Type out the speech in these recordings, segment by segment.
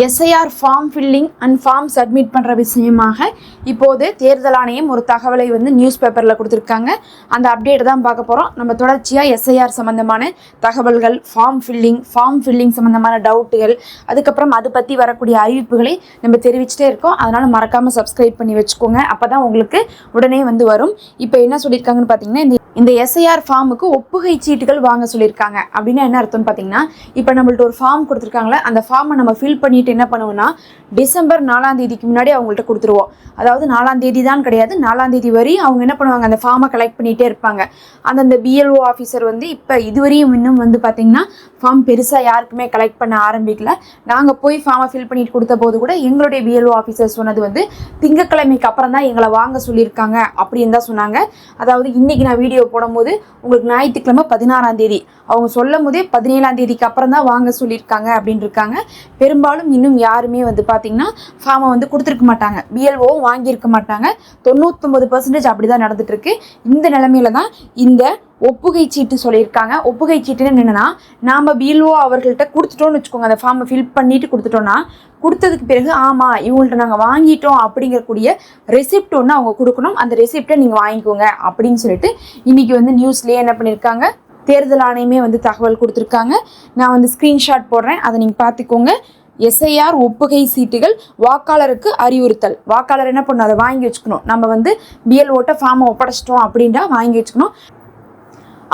SIR form filling and form submit பண்ணுற விஷயமாக இப்போது தேர்தல் ஆணையம் ஒரு தகவலை வந்து நியூஸ் பேப்பரில் கொடுத்துருக்காங்க. அந்த அப்டேட் தான் பார்க்க போகிறோம் நம்ம தொடர்ச்சியாக எஸ்ஐஆர் சம்மந்தமான தகவல்கள் ஃபார்ம் ஃபில்லிங் ஃபார்ம் ஃபில்லிங் சம்மந்தமான டவுட்டுகள் அதுக்கப்புறம் அது பற்றி வரக்கூடிய அறிவிப்புகளை நம்ம தெரிவிச்சிட்டே இருக்கோம். அதனால் மறக்காமல் சப்ஸ்கிரைப் பண்ணி வச்சுக்கோங்க. அப்போ தான் உங்களுக்கு உடனே வந்து வரும். இப்போ என்ன சொல்லியிருக்காங்கன்னு பார்த்தீங்கன்னா இந்த இந்த எஸ்ஐஆர் ஃபார்முக்கு ஒப்புகை சீட்டுகள் வாங்க சொல்லியிருக்காங்க. அப்படின்னா என்ன அர்த்தம்னு பார்த்தீங்கன்னா இப்போ நம்மள்ட்ட ஒரு ஃபார்ம் கொடுத்துருக்காங்களே அந்த ஃபார்மை நம்ம ஃபில் பண்ணி பண்ணிட்டு என்ன பண்ணுவோம்னா டிசம்பர் நாலாம் தேதிக்கு முன்னாடி அவங்கள்ட்ட கொடுத்துருவோம். அதாவது நாலாம் தேதி தான் கிடையாது நாலாம் தேதி வரை அவங்க என்ன பண்ணுவாங்க அந்த ஃபார்மை கலெக்ட் பண்ணிகிட்டே இருப்பாங்க. அந்தந்த பிஎல்ஓ ஆஃபீஸர் வந்து இப்போ இதுவரையும் இன்னும் வந்து பார்த்தீங்கன்னா ஃபார்ம் பெருசாக யாருக்குமே கலெக்ட் பண்ண ஆரம்பிக்கல. நாங்கள் போய் ஃபார்மை ஃபில் பண்ணிட்டு கொடுத்த போது கூட எங்களுடைய பிஎல்ஓ ஆஃபீஸர் சொன்னது வந்து திங்கக்கிழமைக்கு அப்புறம் தான் எங்களை வாங்க சொல்லியிருக்காங்க அப்படின்னு தான் சொன்னாங்க. அதாவது இன்னைக்கு நான் வீடியோ போடும்போது உங்களுக்கு ஞாயிற்றுக்கிழமை பதினாறாம் தேதி. அவங்க சொல்லும் போதே பதினேழாம் தேதிக்கு அப்புறம் தான் வாங்க சொல்லியிருக்காங்க அப்படின்னு இருக்காங்க. பெரும்பாலும் இன்னும் யாருமே வந்து பார்த்தீங்கன்னா ஃபார்மை வந்து கொடுத்துருக்க மாட்டாங்க. பிஎல்ஓவும் வாங்கியிருக்க மாட்டாங்க. தொண்ணூத்தொம்பது பர்சன்டேஜ் அப்படி தான் நடந்துகிட்ருக்கு இந்த நிலமையில தான் இந்த ஒப்புகை சீட்டு சொல்லியிருக்காங்க. ஒப்புகை சீட்டுன்னு என்னென்னா நாம் பிஎல்ஓ அவர்கள்ட்ட கொடுத்துட்டோம்னு வச்சுக்கோங்க. அந்த ஃபார்மை ஃபில் பண்ணிட்டு கொடுத்துட்டோன்னா கொடுத்ததுக்கு பிறகு ஆமாம் இவங்கள்ட்ட நாங்கள் வாங்கிட்டோம் அப்படிங்கக்கூடிய ரெசிப்ட் ஒன்று அவங்க கொடுக்கணும். அந்த ரெசிப்டை நீங்கள் வாங்கிக்கோங்க அப்படின்னு சொல்லிட்டு இன்னைக்கு வந்து நியூஸ்லேயே என்ன பண்ணியிருக்காங்க? தேர்தல் ஆணையமே வந்து தகவல் கொடுத்துருக்காங்க. நான் வந்து ஸ்க்ரீன்ஷாட் போடுறேன். அதை நீங்கள் பார்த்துக்கோங்க. எஸ்ஐஆர் ஒப்புகை சீட்டுகள் வாக்காளருக்கு அறிவுறுத்தல். வாக்காளர் என்ன பண்ணணும்? அதை வாங்கி வச்சுக்கணும். நம்ம வந்து பிஎல்ஓட்ட ஃபார்மை ஒப்படைச்சிட்டோம் அப்படின்றா வாங்கி வச்சுக்கணும்.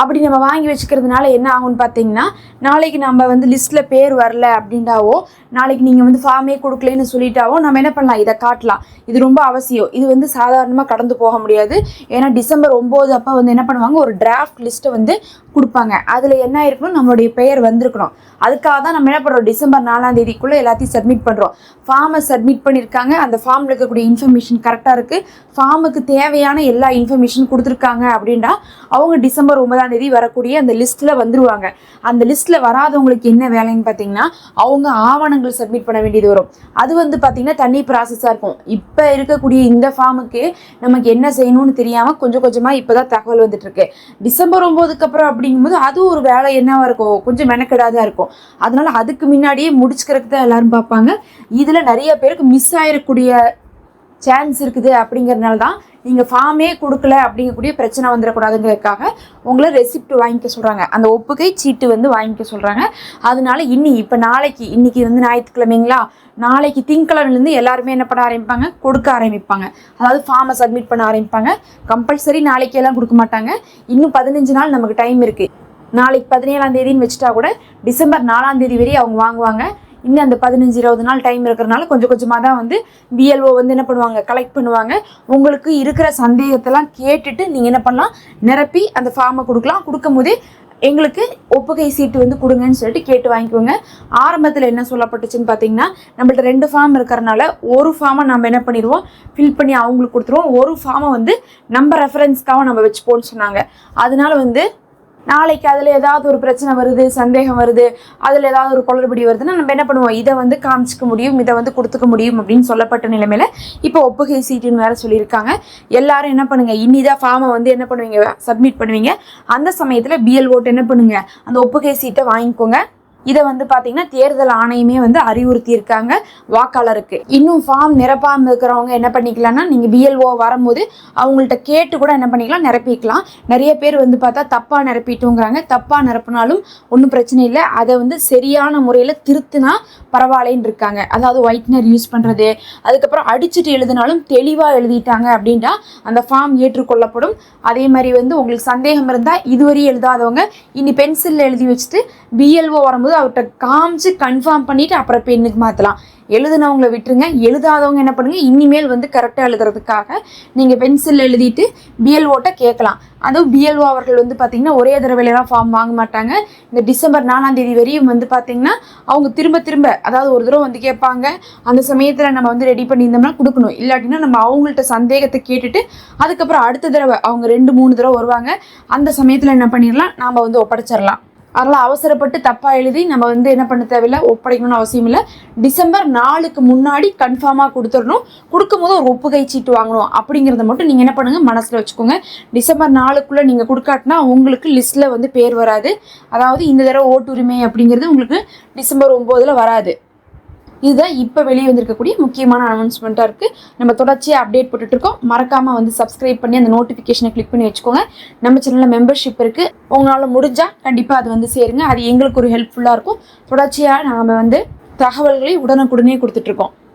அப்படி நம்ம வாங்கி வச்சுக்கிறதுனால என்ன ஆகும்னு பார்த்தீங்கன்னா நாளைக்கு நம்ம வந்து லிஸ்ட்டில் பேர் வரல அப்படின்டாவோ நாளைக்கு நீங்கள் வந்து ஃபார்மே கொடுக்கலன்னு சொல்லிட்டாவோ நம்ம என்ன பண்ணலாம்? இதை காட்டலாம். இது ரொம்ப அவசியம். இது வந்து சாதாரணமாக கடந்து போக முடியாது. ஏன்னா டிசம்பர் ஒம்பது அப்போ வந்து என்ன பண்ணுவாங்க? ஒரு டிராஃப்ட் லிஸ்ட்டை வந்து கொடுப்பாங்க. அதில் என்ன இருக்கணும்? நம்மளுடைய பெயர் வந்திருக்கணும். அதுக்காக தான் நம்ம என்ன பண்ணுறோம் டிசம்பர் நாலாம் தேதிக்குள்ளே எல்லாத்தையும் சப்மிட் பண்ணுறோம் ஃபார்மை சப்மிட் பண்ணியிருக்காங்க. அந்த ஃபார்மில் இருக்கக்கூடிய இன்ஃபர்மேஷன் கரெக்டாக இருக்குது ஃபார்முக்கு தேவையான எல்லா இன்ஃபர்மேஷன் கொடுத்துருக்காங்க அப்படின்னா அவங்க டிசம்பர் ஒன்பதாம் தேதி வரக்கூடிய அந்த லிஸ்ட்டில் வந்துருவாங்க. அந்த லிஸ்ட்டில் வராதவங்களுக்கு என்ன வேலைன்னு பார்த்தீங்கன்னா அவங்க ஆவணங்கள் சப்மிட் பண்ண வேண்டியது வரும். அது வந்து பார்த்தீங்கன்னா தண்ணி ப்ராசஸாக இருக்கும். இப்போ இருக்கக்கூடிய இந்த ஃபார்முக்கு நமக்கு என்ன செய்யணும்னு தெரியாமல் கொஞ்சம் கொஞ்சமாக இப்போ தான் தகவல் வந்துட்டுருக்கு. டிசம்பர் ஒம்போதுக்கு அப்புறம் அப்படிங்கும்போது அது ஒரு வேலை என்னவாக இருக்கும்? கொஞ்சம் மெனக்கெடாதான் இருக்கும். அதனால அதுக்கு முன்னாடியே முடிச்சுக்கிறதுக்கு தான் எல்லோரும் பார்ப்பாங்க. இதில் நிறைய பேருக்கு மிஸ் ஆகிடக்கூடிய சான்ஸ் இருக்குது அப்படிங்கிறதுனால தான் நீங்கள் ஃபார்மே கொடுக்கல அப்படிங்கக்கூடிய பிரச்சனை வந்துடக்கூடாதுங்கிறதுக்காக உங்களை ரெசிப்ட் வாங்கிக்க சொல்கிறாங்க அந்த ஒப்புகை சீட்டு வந்து வாங்கிக்க சொல்கிறாங்க அதனால இன்னி இப்போ நாளைக்கு இன்றைக்கி வந்து ஞாயிற்றுக்கிழமைங்களா? நாளைக்கு திங்கக்கிழமைலேருந்து எல்லாருமே என்ன பண்ண ஆரம்பிப்பாங்க? கொடுக்க ஆரம்பிப்பாங்க. அதாவது ஃபார்மை சப்மிட் பண்ண ஆரம்பிப்பாங்க. கம்பல்சரி நாளைக்கு எல்லாம் கொடுக்க மாட்டாங்க. இன்னும் பதினஞ்சு நாள் நமக்கு டைம் இருக்குது நாளைக்கு பதினேழாம் தேதின்னு வச்சுட்டா கூட டிசம்பர் நாலாம் தேதி வரையும் அவங்க வாங்குவாங்க. இன்னும் அந்த பதினஞ்சு இருபது நாள் டைம் இருக்கிறனால கொஞ்சம் கொஞ்சமாக தான் வந்து பிஎல்ஓ வந்து என்ன பண்ணுவாங்க கலெக்ட் பண்ணுவாங்க. உங்களுக்கு இருக்கிற சந்தேகத்தெல்லாம் கேட்டுட்டு நீங்கள் என்ன பண்ணலாம் நிரப்பி அந்த ஃபார்மை கொடுக்கலாம். கொடுக்கும் போதே எங்களுக்கு ஒப்புகை சீட்டு வந்து கொடுங்கன்னு சொல்லிட்டு கேட்டு வாங்கிக்கோங்க. ஆரம்பத்தில் என்ன சொல்லப்பட்டுச்சுன்னு பார்த்தீங்கன்னா நம்மள்ட்ட ரெண்டு ஃபார்ம் இருக்கிறனால ஒரு ஃபார்மை நம்ம என்ன பண்ணிடுவோம் ஃபில் பண்ணி அவங்களுக்கு கொடுத்துருவோம். ஒரு ஃபார்மை வந்து நம்ம ரெஃபரன்ஸ்க்காக நம்ம வச்சுப்போன்னு சொன்னாங்க. அதனால வந்து நாளைக்கு அதில் ஏதாவது ஒரு பிரச்சனை வருது சந்தேகம் வருது அதில் ஏதாவது ஒரு குளறுபடி வருதுன்னா நம்ம என்ன பண்ணுவோம்? இதை வந்து காமிச்சிக்க முடியும் இதை வந்து கொடுத்துக்க முடியும் அப்படின்னு சொல்லப்பட்ட நிலைமையில் இப்போ ஒப்புகை சீட்டுன்னு வேறு சொல்லியிருக்காங்க. எல்லாரும் என்ன பண்ணுங்க? இனிதான் ஃபார்மை வந்து என்ன பண்ணுவீங்க? சப்மிட் பண்ணுவீங்க. அந்த சமயத்தில் பிஎல் ஓட்டு என்ன பண்ணுங்க? அந்த ஒப்புகை சீட்டை வாங்கிக்கோங்க. இதை வந்து பார்த்தீங்கன்னா தேர்தல் ஆணையமே வந்து அறிவுறுத்தி இருக்காங்க வாக்காளருக்கு. இன்னும் ஃபார்ம் நிரப்பாமல் இருக்கிறவங்க என்ன பண்ணிக்கலாம்னா நீங்கள் பிஎல்ஓ வரும்போது அவங்கள்ட்ட கேட்டு கூட என்ன பண்ணிக்கலாம் நிரப்பிக்கலாம். நிறைய பேர் வந்து பார்த்தா தப்பாக நிரப்பிட்டோங்கிறாங்க. தப்பாக நிரப்பினாலும் ஒன்றும் பிரச்சனை இல்லை. அதை வந்து சரியான முறையில் திருத்தினா பரவாயில்லைன்னு இருக்காங்க. அதாவது ஒயிட்னர் யூஸ் பண்ணுறது அதுக்கப்புறம் அடிச்சுட்டு எழுதினாலும் தெளிவாக எழுதிட்டாங்க அப்படின்ட்டா அந்த ஃபார்ம் ஏற்றுக்கொள்ளப்படும். அதே மாதிரி வந்து உங்களுக்கு சந்தேகம் இருந்தால் இதுவரை எழுதாதவங்க இனி பென்சிலில் எழுதி வச்சுட்டு பிஎல்ஓ வரும்போது அவர்கிட்ட காமிச்சு கன்ஃபார்ம் பண்ணிவிட்டு அப்புறம் பெண்ணுக்கு மாற்றலாம் எழுதுனவங்களை விட்டுருங்க. எழுதாதவங்க என்ன பண்ணுங்க? இனிமேல் வந்து கரெக்டாக எழுதுறதுக்காக நீங்கள் பென்சில் எழுதிட்டு பிஎல்ஓட்ட கேட்கலாம். அதுவும் பிஎல்ஓ அவர்கள் வந்து பார்த்திங்கன்னா ஒரே தடவையிலலாம் ஃபார்ம் வாங்க மாட்டாங்க. இந்த டிசம்பர் நாலாம் தேதி வரையும் வந்து பார்த்தீங்கன்னா அவங்க திரும்ப திரும்ப அதாவது ஒரு தடவை வந்து கேட்பாங்க. அந்த சமயத்தில் நம்ம வந்து ரெடி பண்ணியிருந்தோம்னா கொடுக்கணும். இல்லாட்டினா நம்ம அவங்கள்ட்ட சந்தேகத்தை கேட்டுட்டு அதுக்கப்புறம் அடுத்த தடவை அவங்க ரெண்டு மூணு தடவை வருவாங்க. அந்த சமயத்தில் என்ன பண்ணிடலாம் நாம் வந்து ஒப்படைச்சிடலாம் அதனால் அவசரப்பட்டு தப்பாக எழுதி நம்ம வந்து என்ன பண்ண தேவையில்லை ஒப்படைக்கணும்னு அவசியம் இல்லை. டிசம்பர் நாலுக்கு முன்னாடி கன்ஃபார்மாக கொடுத்துடணும். கொடுக்கும்போது ஒரு ஒப்புகை சீட்டு வாங்கணும். அப்படிங்கிறத மட்டும் நீங்கள் என்ன பண்ணுங்கள் மனசில் வச்சுக்கோங்க. டிசம்பர் நாலுக்குள்ளே நீங்கள் கொடுக்காட்டினா உங்களுக்கு லிஸ்ட்டில் வந்து பேர் வராது. அதாவது இந்த தடவை ஓட்டுரிமை அப்படிங்கிறது உங்களுக்கு டிசம்பர் ஒம்போதில் வராது. இதுதான் இப்போ வெளியே வந்திருக்கக்கூடிய முக்கியமான அனௌன்ஸ்மெண்ட்டாக இருக்குது நம்ம தொடர்ச்சியாக அப்டேட் போட்டுட்டு இருக்கோம் மறக்காமல் வந்து சப்ஸ்கிரைப் பண்ணி அந்த நோட்டிஃபிகேஷனை கிளிக் பண்ணி வச்சுக்கோங்க. நம்ம சேனலில் மெம்பர்ஷிப் இருக்குது உங்களால் முடிஞ்சால் கண்டிப்பாக அது வந்து சேருங்க. அது எங்களுக்கு ஒரு ஹெல்ப்ஃபுல்லாக இருக்கும். தொடர்ச்சியாக நாம் வந்து தகவல்களை உடனுக்குடனே கொடுத்துட்ருக்கோம்.